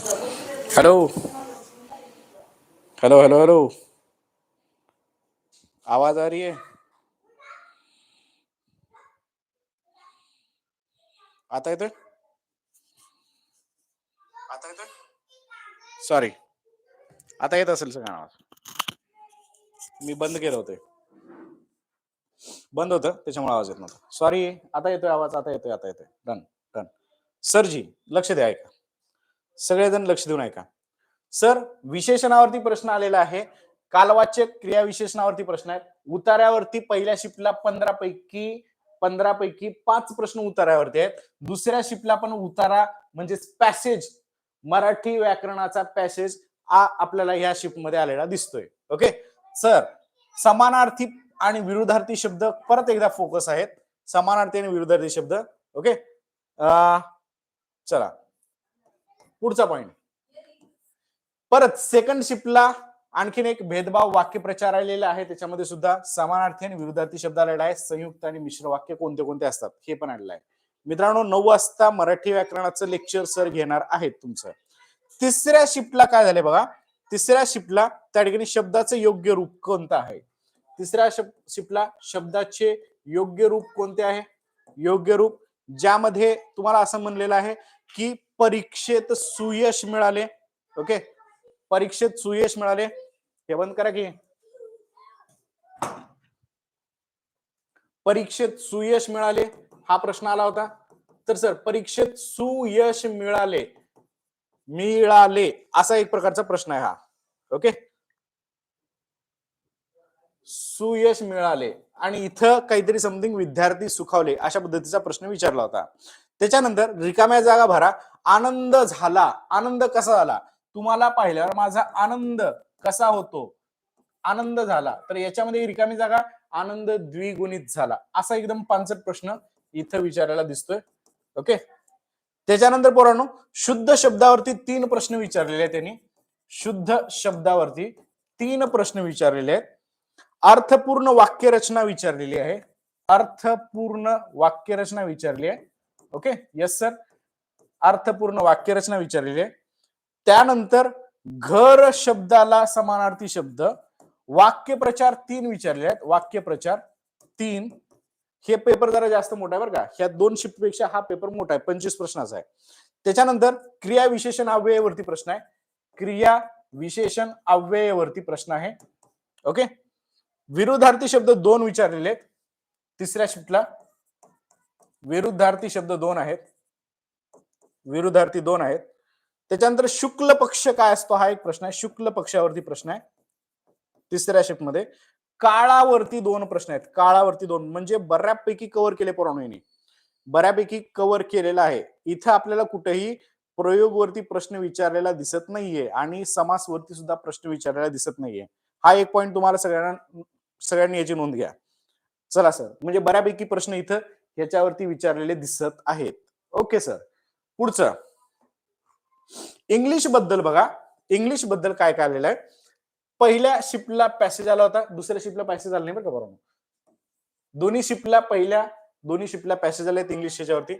Hello hello hello hello आवाज आ रही है? आता येतोय आता येतोय सॉरी आता येत असेल सगळा आवाज. मी बंद केलं होतं. बंद होतं त्याच्यामुळे आवाज येत नव्हता. सॉरी आता येतोय आवाज आता येतोय आता येतोय. डन डन सरजी लक्ष द्या ऐका. सगळेजण लक्ष देऊन ऐका. सर विशेषणावरती प्रश्न आलेला आहे. कालवाचक क्रिया विशेषणावरती प्रश्न आहेत. उतार्यावरती पहिल्या शिफ्टला पंधरा पैकी पंधरा पैकी पाच प्रश्न उतार्यावरती आहेत. दुसऱ्या शिफ्टला पण उतारा म्हणजे पॅसेज मराठी व्याकरणाचा पॅसेज आपल्याला ह्या शिफ्टमध्ये आलेला दिसतोय. ओके? सर समानार्थी आणि विरुद्धार्थी शब्द परत एकदा फोकस आहेत. समानार्थी आणि विरुद्धार्थी शब्द. ओके? चला. पुढचा पॉइंट परत सेकंड शिफ्टला आणखीन एक भेदभाव वाक्यप्रचार आलेला आहे. त्याच्यामध्ये सुद्धा समानार्थी आणि विरुद्धार्थी शब्द आलेला आहे. संयुक्त आणि मिश्र वाक्य कोणते कोणते असतात हे पण आलेलं आहे मित्रांनो नऊ वाजता मराठी व्याकरणाचं लेक्चर सर घेणार आहेत तुमचं. तिसऱ्या शिफ्टला काय झालंय बघा? तिसऱ्या शिफ्टला त्या ठिकाणी शब्दाचं योग्य रूप कोणतं आहे? तिसऱ्या शिफ्टला शब्दाचे योग्य रूप कोणते आहे? योग्य रूप ज्यामध्ये तुम्हाला असं म्हणलेलं आहे की परीक्षेत सुयश मिळाले. ओके परीक्षेत सुयश मिळाले. हे बंद करा की. परीक्षेत सुयश मिळाले. हा प्रश्न आला होता. तर सर परीक्षेत सुयश मिळाले. मिळाले. असा एक प्रकारचा प्रश्न आहे हा. ओके सुयश मिळाले. आणि इथं काहीतरी समथिंग विद्यार्थी सुखावले अशा पद्धतीचा प्रश्न विचारला होता. त्याच्यानंतर रिकाम्या जागा भरा. आनंद झाला. आनंद कसा झाला? तुम्हाला पाहिल्यावर माझा आनंद कसा होतो? आनंद झाला. तर याच्यामध्ये रिकामी जागा आनंद द्विगुणित झाला. असा एकदम पांचट प्रश्न इथं विचारायला दिसतोय. ओके त्याच्यानंतर पोरांनो शुद्ध शब्दावरती तीन प्रश्न विचारलेले आहेत त्यांनी. शुद्ध शब्दावरती तीन प्रश्न विचारलेले आहेत. अर्थपूर्ण वाक्यरचना विचारलेली आहे. अर्थपूर्ण वाक्यरचना विचारली आहे. ओके येस सर अर्थपूर्ण वाक्यरचना विचारलेली आहे. त्यानंतर घर शब्दाला समानार्थी शब्द वाक्यप्रचार तीन विचारले आहेत. वाक्यप्रचार तीन. हे पेपर जरा जास्त मोठा आहे बरं का. ह्या दोन शिफ्टपेक्षा हा पेपर मोठा आहे. पंचवीस प्रश्नाचा आहे. त्याच्यानंतर क्रिया विशेषण अव्ययवरती प्रश्न आहे. क्रिया विशेषण अव्ययवरती प्रश्न आहे. ओके विरोधार्थी शब्द दोन विचारलेले आहेत. तिसऱ्या शिफ्टला विरुद्धार्थी शब्द दोन आहेत. विरुद्धार्थी दोन आहेत. त्याच्यानंतर शुक्ल पक्ष काय असतो? हा एक प्रश्न आहे. शुक्ल पक्षावरती प्रश्न आहे. तिसऱ्या शेपमध्ये काळावरती दोन प्रश्न आहेत. काळावरती दोन. म्हणजे बऱ्यापैकी कव्हर केले पुरवणी बऱ्यापैकी कव्हर केलेला आहे. इथं आपल्याला कुठेही प्रयोगवरती प्रश्न विचारलेला दिसत नाहीये आणि समासवरती सुद्धा प्रश्न विचारलेला दिसत नाहीये. हा एक पॉईंट तुम्हाला सगळ्यांना सगळ्यांनी याची नोंद घ्या. चला सर म्हणजे बऱ्यापैकी प्रश्न इथं याच्यावरती विचारलेले दिसत आहेत. ओके सर पुढचं. इंग्लिशबद्दल बघा. इंग्लिशबद्दल काय काय आलेलं आहे? पहिल्या शिपला पॅसेज आला होता. दुसऱ्या शिपला पॅसेज आला नाही बरं का बरोबर? दोन्ही शिपला पहिल्या दोन्ही शिपला पॅसेज आले इंग्लिश याच्यावरती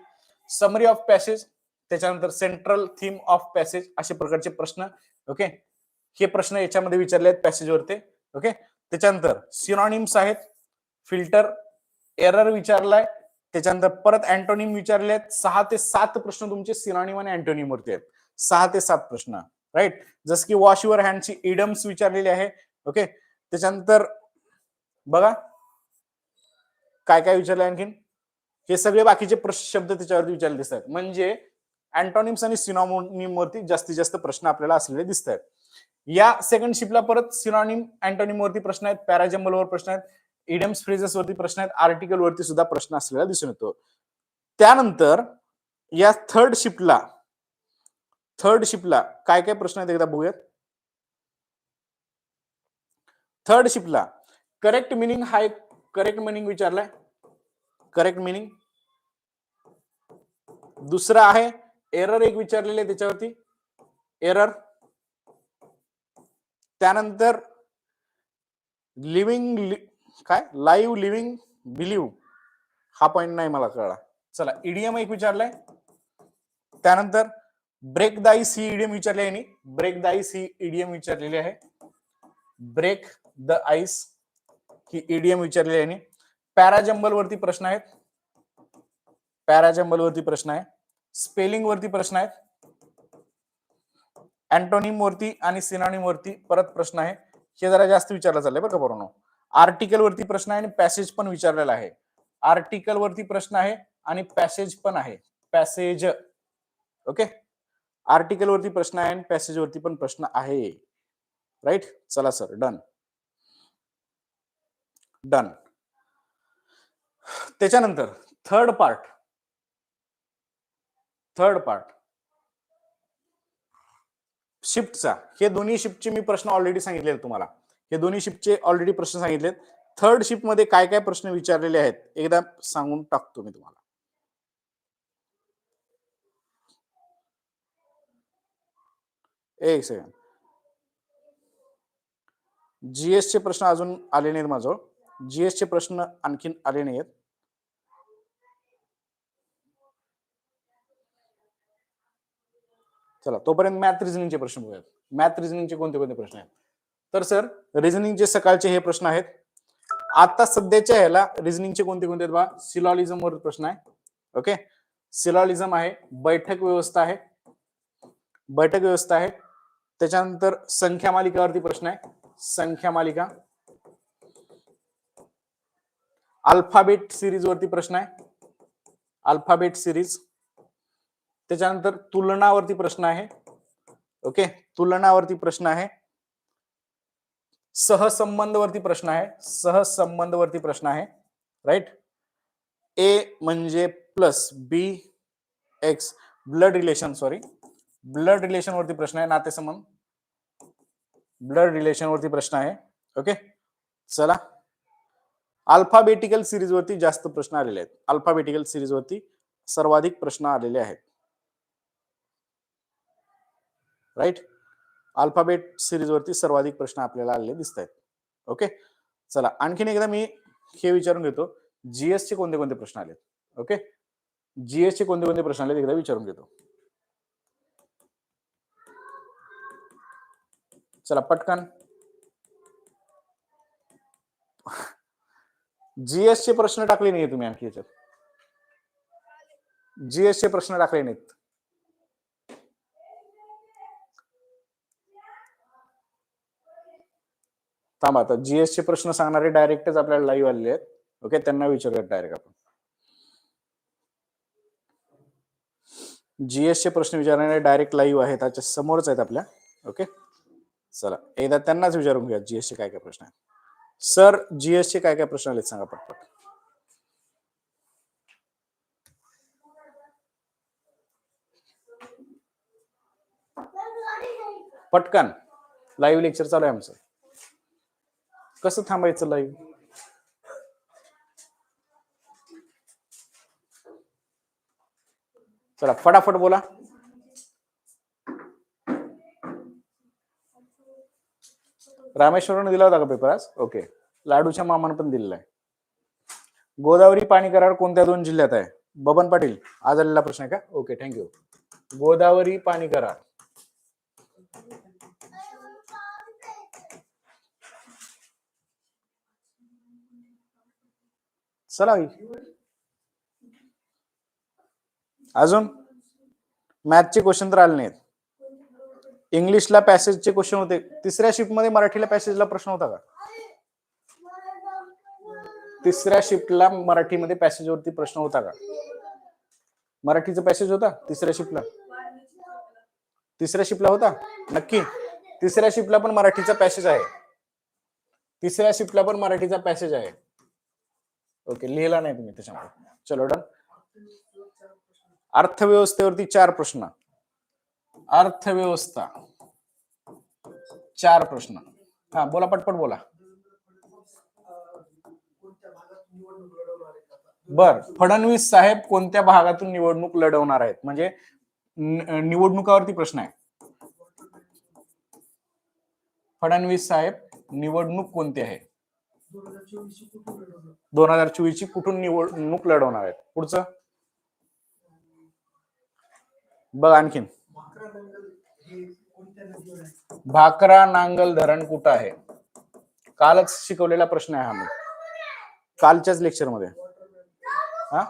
समरी ऑफ पॅसेज त्याच्यानंतर सेंट्रल थीम ऑफ पॅसेज असे प्रकारचे प्रश्न. ओके हे प्रश्न याच्यामध्ये विचारले आहेत पॅसेजवरती ओके त्याच्यानंतर सिनॉनिम्स आहेत. फिल्टर एरर विचारलाय. त्याच्यानंतर परत अँटोनिम विचारले आहेत सहा ते सात प्रश्न तुमचे सिनॉनिम आणि अँटोनिम वरती आहेत. सहा ते सात प्रश्न राईट जस की वॉश युअर हँडची इडम्स विचारलेली आहे. ओके त्याच्यानंतर बघा. काय काय विचारलं आणखीन? हे सगळे बाकीचे शब्द त्याच्यावरती विचारले दिसत आहेत म्हणजे अँटोनिम्स आणि सिनॉनिम वरती जास्तीत जास्त प्रश्न आपल्याला असलेले दिसत आहेत या सेकंड शिपला परत सिनॉनिम अँटोनिम वरती प्रश्न आहेत. पॅराजम्बल वर प्रश्न आहेत. इडम्स फ्रेजेस वरती प्रश्न आहेत आर्टिकल वरती सुद्धा प्रश्न असलेला दिसून येतो. त्यानंतर या थर्ड शिफ्टला थर्ड शिफ्टला काय काय प्रश्न आहेत एकदा बघूयात. थर्ड शिफ्टला करेक्ट मिनिंग हा एक करेक्ट मिनिंग विचारलाय. करेक्ट मिनिंग दुसरा आहे एरर एक विचारलेले त्याच्यावरती. एरर त्यानंतर लिव्हिंग काय? लाईव्ह लिव्हिंग बिलीव्ह हा पॉइंट नाही मला कळला. चला ईडीएम एक विचारलाय. त्यानंतर ब्रेक दाई सी ईडीएम विचारले यांनी. आहे ब्रेक दाई सी ईडीएम विचारलेले विचारलेली आहे. ब्रेक द आईस ही ईडीएम विचारलेली आहे पॅराजंबल वरती प्रश्न आहेत. पॅराजंबल वरती प्रश्न आहे. स्पेलिंग वरती प्रश्न आहेत. अँटोनिम वरती आणि सिनॉनिम वरती परत प्रश्न आहे. हे जरा जास्त विचारलं चाललंय बरं का बरोबर आर्टिकल वरती प्रश्न आहे आणि पॅसेज पण विचारलेला आहे. आर्टिकल वरती प्रश्न आहे आणि पॅसेज पण आहे. पॅसेज ओके आर्टिकल वरती प्रश्न आहे आणि पॅसेज वरती पण प्रश्न आहे. राईट चला सर डन डन त्याच्यानंतर थर्ड पार्ट थर्ड पार्ट शिफ्टचा हे दोन्ही शिफ्टचे मी प्रश्न ऑलरेडी सांगितले तुम्हाला. हे दोन्ही शिपचे ऑलरेडी प्रश्न सांगितलेत. थर्ड शिपमध्ये काय काय प्रश्न विचारलेले आहेत एकदा सांगून टाकतो मी तुम्हाला. एक सेकंड जीएसचे प्रश्न अजून आले नाहीत माझं जीएसचे प्रश्न आणखीन आले नाहीत चला तोपर्यंत मॅथ रिझनिंगचे प्रश्न बघूयात. मॅथ रिझनिंगचे कोणते कोणते प्रश्न आहेत? तर सर रिझनिंगचे सकाळचे हे प्रश्न आहेत. आता सध्याच्या ह्याला रिझनिंगचे कोणते कोणते आहेत बा? सिलॉलिझम वर प्रश्न आहे. ओके सिलॉलिझम आहे बैठक व्यवस्था आहे. बैठक व्यवस्था आहे. त्याच्यानंतर संख्या मालिकावरती प्रश्न आहे. संख्या मालिका. अल्फाबेट सिरीज वरती प्रश्न आहे. अल्फाबेट सिरीज त्याच्यानंतर तुलनावरती प्रश्न आहे. ओके तुलनावरती प्रश्न आहे. सहसंबंधवरती प्रश्न आहे. सहसंबंधवरती प्रश्न आहे. राईट ए म्हणजे plus B X blood relation sorry blood relation वरती प्रश्न आहे. नातेसंबंध. ब्लड रिलेशन वरती प्रश्न आहे. ओके चला. अल्फाबेटिकल सिरीज वरती जास्त प्रश्न आलेले आहेत. अल्फाबेटिकल सिरीज वरती सर्वाधिक प्रश्न आलेले आहेत. राईट अल्फाबेट सिरीजवरती सर्वाधिक प्रश्न आपल्याला आलेले दिसत आहेत ओके? चला आणखीन एकदा मी हे विचारून घेतो. जीएस चे कोणते कोणते प्रश्न आलेत? ओके? जीएस चे कोणते कोणते प्रश्न आलेत एकदा विचारून घेतो. चला पटकन. जीएस चे प्रश्न टाकले नाहीये तुम्ही आणखी याच्यात. जीएस चे प्रश्न टाकले नाहीत. थांबा आता जीएसचे प्रश्न सांगणारे डायरेक्टच आपल्याला लाईव्ह आलेले आहेत. ओके त्यांना विचारूयात डायरेक्ट आपण. जीएसचे प्रश्न विचारणारे डायरेक्ट लाईव्ह आहेत त्याच्या समोरच आहेत आपल्या. ओके चला एकदा त्यांनाच विचारून घ्या जीएसचे काय काय प्रश्न आहेत. सर जीएसचे काय काय प्रश्न आलेत सांगा पटपट. पटकन. लाईव्ह लेक्चर चालू आहे आमचं. कसं थांबायचं लाईव्ह चला फटाफट बोला. रामेश्वरने दिला होता का पेपर आज? ओके लाडूच्या मामानं पण दिलेला आहे. गोदावरी पाणी करार कोणत्या दोन जिल्ह्यात आहे? बबन पाटील आज आलेला प्रश्न आहे का? ओके थँक्यू गोदावरी पाणी करार चला अजून मॅथचे क्वेश्चन तर आले नाहीत. इंग्लिशला पॅसेजचे क्वेश्चन होते. तिसऱ्या शिफ्टमध्ये मराठीला पॅसेजला प्रश्न होता का? तिसऱ्या शिफ्टला मराठीमध्ये पॅसेजवरती प्रश्न होता का? मराठीचा पॅसेज होता? तिसऱ्या शिफ्टला तिसऱ्या शिफ्टला होता? नक्की. तिसऱ्या शिफ्टला पण मराठीचा पॅसेज आहे. तिसऱ्या शिफ्टला पण मराठीचा पॅसेज आहे. ओके लिहिला नाही तुम्ही त्याच्यामुळे चलो डन अर्थव्यवस्थेवरती चार प्रश्न. अर्थव्यवस्था. चार प्रश्न. हा बोला पटपट बोला. बर फडणवीस साहेब कोणत्या भागातून निवडणूक लढवणार आहेत? म्हणजे निवडणुकावरती प्रश्न आहे. फडणवीस साहेब निवडणूक कोणती आहे? दोन हजार चोवीस ची कुठून निवडणूक लढवणार आहेत? पुढचं? बघ आणखीन. भाकरा नांगल धरण कुठं आहे? कालच शिकवलेला प्रश्न आहे हा मी. कालच्याच लेक्चरमध्ये हा?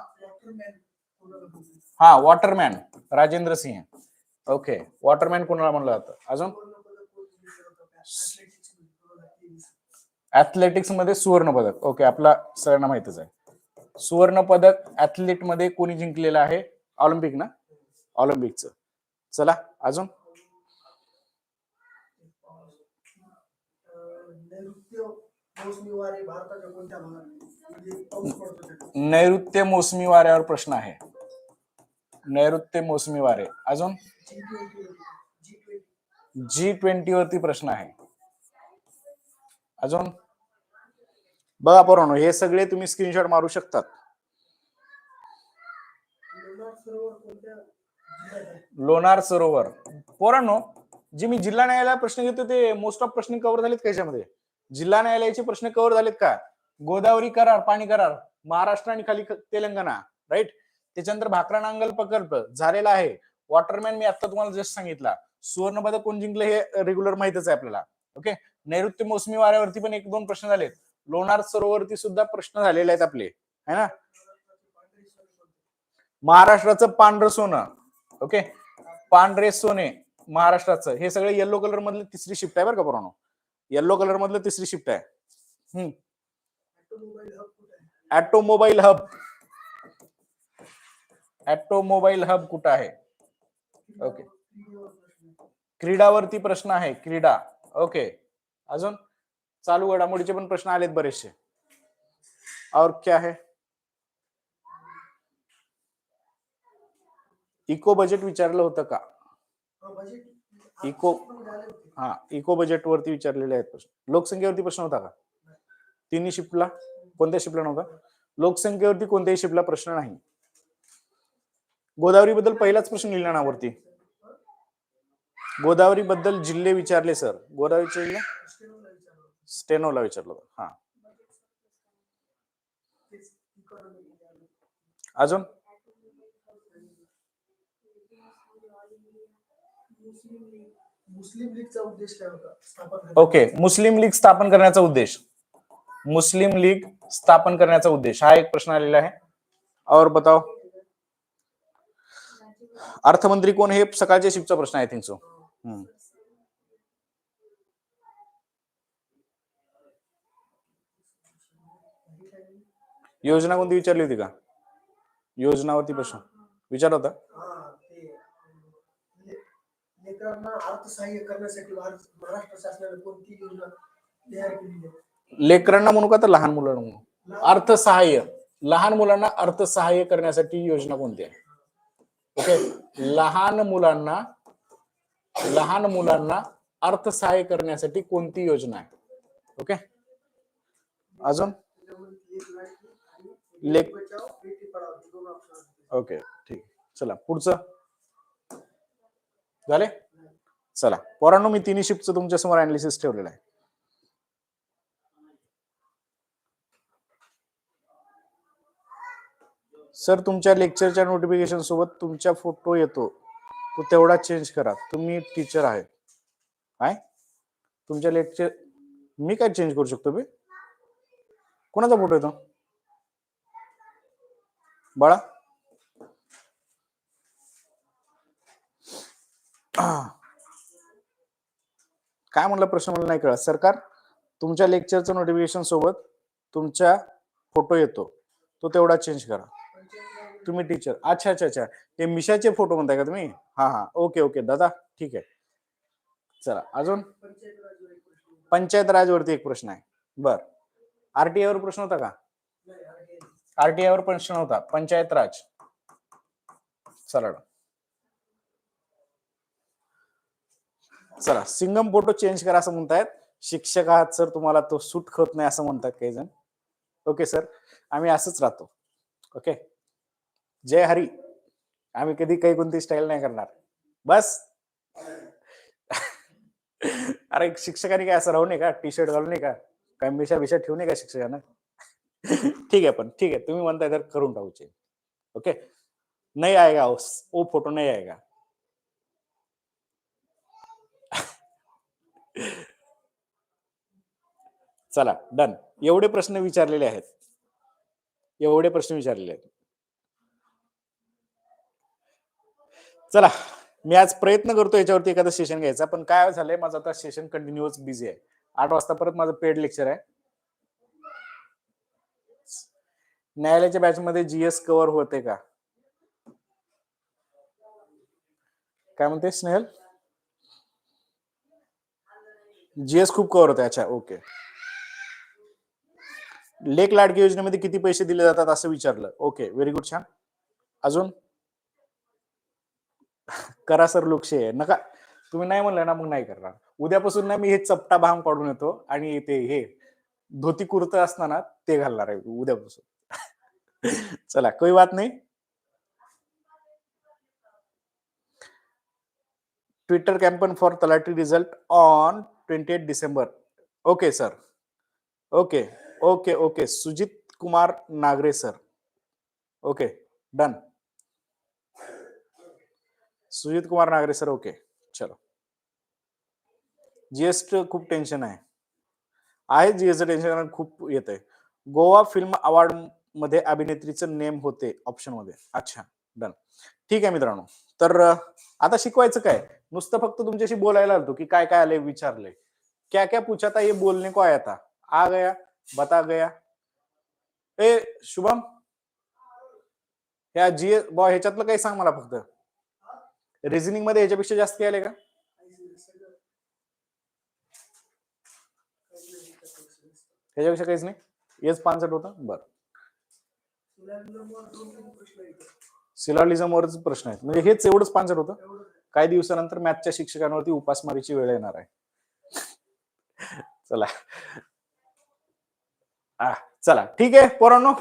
हा waterman. Rajendra Singh. Okay. Waterman कोणाला म्हणलं जातं? अजून सुवर्णपदक कोण जिंकलं होतं? Athletics मध्ये दोन हजार तेवीस. ऍथलेटिक्समध्ये सुवर्ण पदक ओके आपला सगळ्यांना माहितच आहे. सुवर्ण पदक ऍथलीटमध्ये कोणी जिंकलेलं आहे? ऑलिम्पिक ना? ऑलिम्पिकचं चला अजून? नैऋत्य मोसमी म्हणजे? नैऋत्य मोसमी वाऱ्यावर प्रश्न आहे. नैऋत्य मोसमी वारे. अजून? G20 मध्ये. G20. जी ट्वेंटी वरती प्रश्न आहे. अजून? बघा पोरांनो हे सगळे तुम्ही स्क्रीनशॉट मारू शकतात. लोणार सरोवर. पोरांनो जे मी जिल्हा न्यायालयाला प्रश्न घेतो ते मोस्ट ऑफ प्रश्न कव्हर झालेत कशामध्ये जिल्हा न्यायालयाचे प्रश्न कव्हर झालेत का? गोदावरी करार पाणी करार महाराष्ट्र आणि खाली तेलंगणा राईट त्याच्यानंतर भाकरा नांगल प्रकल्प झालेला आहे. वॉटरमॅन मी आता तुम्हाला जस्ट सांगितला. सुवर्ण पदक कोण जिंकलं हे रेग्युलर माहितच आहे आपल्याला. ओके नैऋत्य मोसमी वाऱ्यावरती पण एक दोन प्रश्न झालेत. लोणार सरोवरती सुद्धा प्रश्न झालेले आहेत आपले. है ना? महाराष्ट्राचं पांढरं सोनं. ओके? पांढरे सोने महाराष्ट्राचं. हे सगळे येल्लो कलर मधले तिसरी शिफ्ट आहे बरं का पोरांनो? येल्लो कलर मधलं तिसरी शिफ्ट आहे. हम्म. ऑटोमोबाईल हब कुठे ऑटोमोबाईल हब कुठं आहे? ओके. क्रीडावरती प्रश्न आहे. क्रीडा. ओके अजून चालू घडामोडीचे पण प्रश्न आलेत बरेचसे. और क्या है? इको बजेट विचारलं होतं का? इको- हा इको बजेट वरती विचारलेले आहेत प्रश्न. लोकसंख्येवरती प्रश्न होता का? तिन्ही शिफ्टला कोणत्या शिफ्टला नव्हता? लोकसंख्येवरती कोणत्याही शिफ्टला प्रश्न नाही. गोदावरी बद्दल पहिलाच प्रश्न लिहिला ना वरती? गोदावरी बद्दल जिल्हे विचारले सर. गोदावरीचे जिल्हे? स्टेनोला विचारलं. हा. अजून? ओके. मुस्लिम लीग स्थापन करण्याचा उद्देश. मुस्लिम लीग स्थापन करण्याचा उद्देश. हा एक प्रश्न आलेला आहे. और बताओ. अर्थमंत्री कोण? हे सकाळच्या शिफ्टचा प्रश्न आहे थिंक सो योजना कोणती विचारली होती का? योजनावरती प्रश्न. विचार होता हा, ते, अं, ले- लेकरांना अर्थसहाय्य करण्यासाठी भारत- महाराष्ट्र शासनाने कोणती योजना तयार केलेली आहे? लेकरांना म्हणू का तर लहान मुलांना म्हणू? अर्थसहाय्य. लहान मुलांना अर्थसहाय्य करण्यासाठी योजना कोणती आहे? ओके. लहान मुलांना लहान मुलांना अर्थसहाय्य करण्यासाठी कोणती योजना आहे? ओके? अजून? लेख ओके ठीक. चला पुढचं. झाले? चला पोरांनो मी तिन्ही शिफ्टचं तुमच्यासमोर अनालिसिस ठेवलेलं आहे. सर तुमच्या लेक्चरच्या नोटिफिकेशन सोबत तुमचा फोटो येतो. तो तेवढा चेंज करा. तुम्ही टीचर आहे. काय? तुमच्या लेक्चर मी काय चेंज करू शकतो बे? कोणाचा फोटो येतो बाळा? काय म्हणलं प्रश्न मला नाही कळत. सरकार तुमच्या लेक्चरचं नोटिफिकेशन सोबत तुमचा फोटो येतो. तो तेवढा चेंज करा. तुम्ही टीचर अच्छा अच्छा अच्छा. ते मिशाचे फोटो म्हणताय का तुम्ही? हा हा. ओके ओके दादा ठीक आहे. चला अजून? पंचायत राजवरती एक प्रश्न आहे. बर. आरटीआय वर प्रश्न होता का? आरटीआय वर प्रश्न होता. पंचायत राज. सरळ चला सिंगम फोटो चेंज करा असं म्हणतायत. शिक्षक आहात सर तुम्हाला तो सूट होत नाही असं म्हणतात काही जण. ओके सर आम्ही असंच राहतो. ओके जय हरी. आम्ही कधी काही कोणती स्टाईल नाही करणार. बस. अरे शिक्षकाने काय असं राहू नये का? टी शर्ट घालू नये का? काय मिशा बिशा ठेवू नये का शिक्षकांना? ठीक आहे पण ठीक आहे. तुम्ही म्हणताय तर करून टाकू ओके नाही आएगा हो. ओ फोटो नाही आएगा. चला डन एवढे प्रश्न विचारलेले आहेत. एवढे प्रश्न विचारलेले आहेत. चला मी आज प्रयत्न करतो याच्यावरती एखादं सेशन घ्यायचा पण काय झालंय माझं आता सेशन कंटिन्युअस बिझी आहे. आठ वाजता परत माझं पेड लेक्चर आहे. न्यायालयाच्या बॅच मध्ये जीएस कव्हर होते का? काय म्हणते स्नेहल? जीएस खूप कव्हर होते अच्छा ओके लेख लाडकी योजनेमध्ये किती पैसे दिले जातात असं विचारलं. ओके व्हेरी गुड छान. अजून? करा सर लोकशे नका. तुम्ही नाही म्हणलं ना मग नाही करणार. उद्यापासून ना मी हे चपटा भांग पाडून येतो आणि ते हे धोती कुर्त असताना ते घालणार आहे उद्यापासून. चला कोई बात नाही. Twitter campaign for Talathi result on twenty eight December. Okay sir okay okay okay Sujit Kumar Nagare sir okay done Sujit Kumar Nagare sir okay. चलो. जीएसट खूप टेन्शन आहे. आहे जीएसटी टेन्शन कारण खूप येत आहे गोवा फिल्म अवॉर्डमध्ये अभिनेत्रीचं नेम होते ऑप्शनमध्ये. अच्छा डन ठीक आहे मित्रांनो. तर आता शिकवायचं काय? नुसतं फक्त तुमच्याशी बोलायला आलतो की काय काय आलंय विचारलंय. क्या क्या पूछा था ये बोलने को आया था. आ गया बता गया. ए शुभम? ह्या जी बॉ ह्याच्यातलं काही सांग मला फक्त. रिझनिंगमध्ये याच्यापेक्षा जास्त काय आले का? ह्याच्यापेक्षा काहीच नाही? हेच पानसट होतं? बरं. सिलॉलिझमवरच प्रश्न आहेत. म्हणजे हेच एवढंच पानसट होतं? काही दिवसानंतर मॅथच्या शिक्षकांवरती उपासमारीची वेळ येणार आहे. चला. आ, चला. ठीक आहे पोरांनो.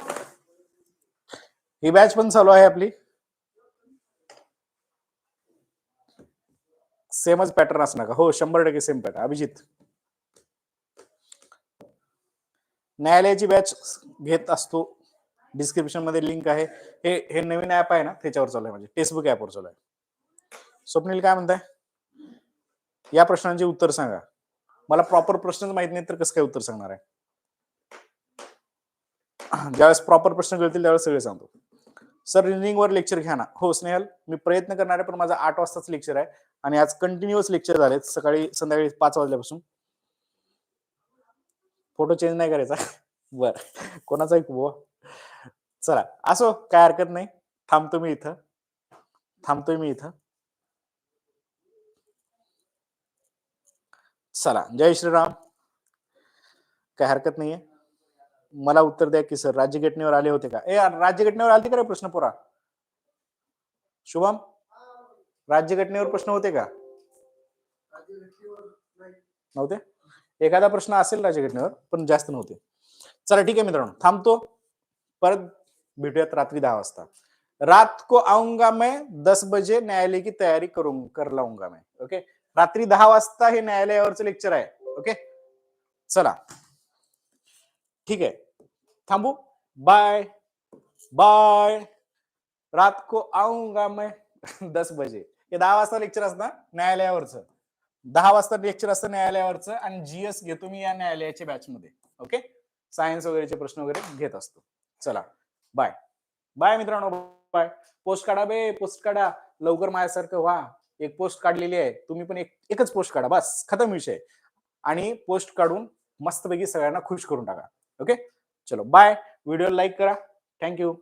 ही बॅच पण चालू आहे आपली. सेमच पॅटर्न असणार का? हो शंभर टक्के सेम पॅटर्न अभिजित. न्यायालयाची बॅच घेत असतो. डिस्क्रिप्शनमध्ये लिंक आहे. हे हे नवीन ऍप आहे ना त्याच्यावर चालू आहे म्हणजे टेक्स्टबुक ऍपवर चालू आहे. स्वप्नील काय म्हणताय? या प्रश्नांचे उत्तर सांगा. मला प्रॉपर प्रश्नच माहीत नाही तर कसं काय उत्तर सांगणार आहे? ज्यावेळेस प्रॉपर प्रश्न कळतील त्यावेळेस सगळे सांगतो. सर रिनिंग वर लेक्चर घ्या ना. हो स्नेहल मी प्रयत्न करणार आहे पण माझा आठ वाजताच लेक्चर आहे. आणि आज कंटिन्युअस लेक्चर झालेत. सकाळी संध्याकाळी पाच वाजल्यापासून. फोटो चेंज नाही करायचा. बर. कोणाचा एक बुवा? चला. असो काय हरकत नाही. थांबतो मी इथं. थांबतोय मी इथं. चला. जय श्रीराम. काय हरकत नाहीये. मला उत्तर द्या की सर राज्यघटनेवर आले होते का? ए राज्यघटनेवर आले का रे प्रश्न पुरा शुभम? राज्यघटनेवर प्रश्न होते का? नव्हते? एखादा प्रश्न असेल राज्यघटनेवर पण जास्त नव्हते. चला ठीक आहे मित्रांनो थांबतो. परत भेटूयात रात्री दहा वाजता. रात को आऊंगा मैं दस बजे न्यायालय की तयारी करून कर लाऊंगा मैं ओके? रात्री दहा वाजता हे न्यायालयावरचं लेक्चर आहे. ओके? चला. ठीक आहे. थांबू. बाय. बाय. रात को आऊंगा मैं दस बजे. हे दहा वाजता लेक्चर असतं न्यायालयावरचं. दहा वाजता लेक्चर असतं न्यायालयावरचं आणि जीएस घेतो मी या न्यायालयाच्या बॅच मध्ये. ओके सायन्स वगैरेचे प्रश्न वगैरे घेत असतो. चला. बाय बाय मित्रांनो. बाय पोस्ट काढा बे. पोस्ट काढा. लवकर माझ्यासारखं व्हा. एक पोस्ट काढलेली आहे. तुम्ही पण एक एकच पोस्ट काढा. बस. खतम विषय. आणि पोस्ट काढून मस्तपैकी सगळ्यांना खुश करून टाका. ओके चलो. बाय व्हिडिओ लाईक करा. Thank you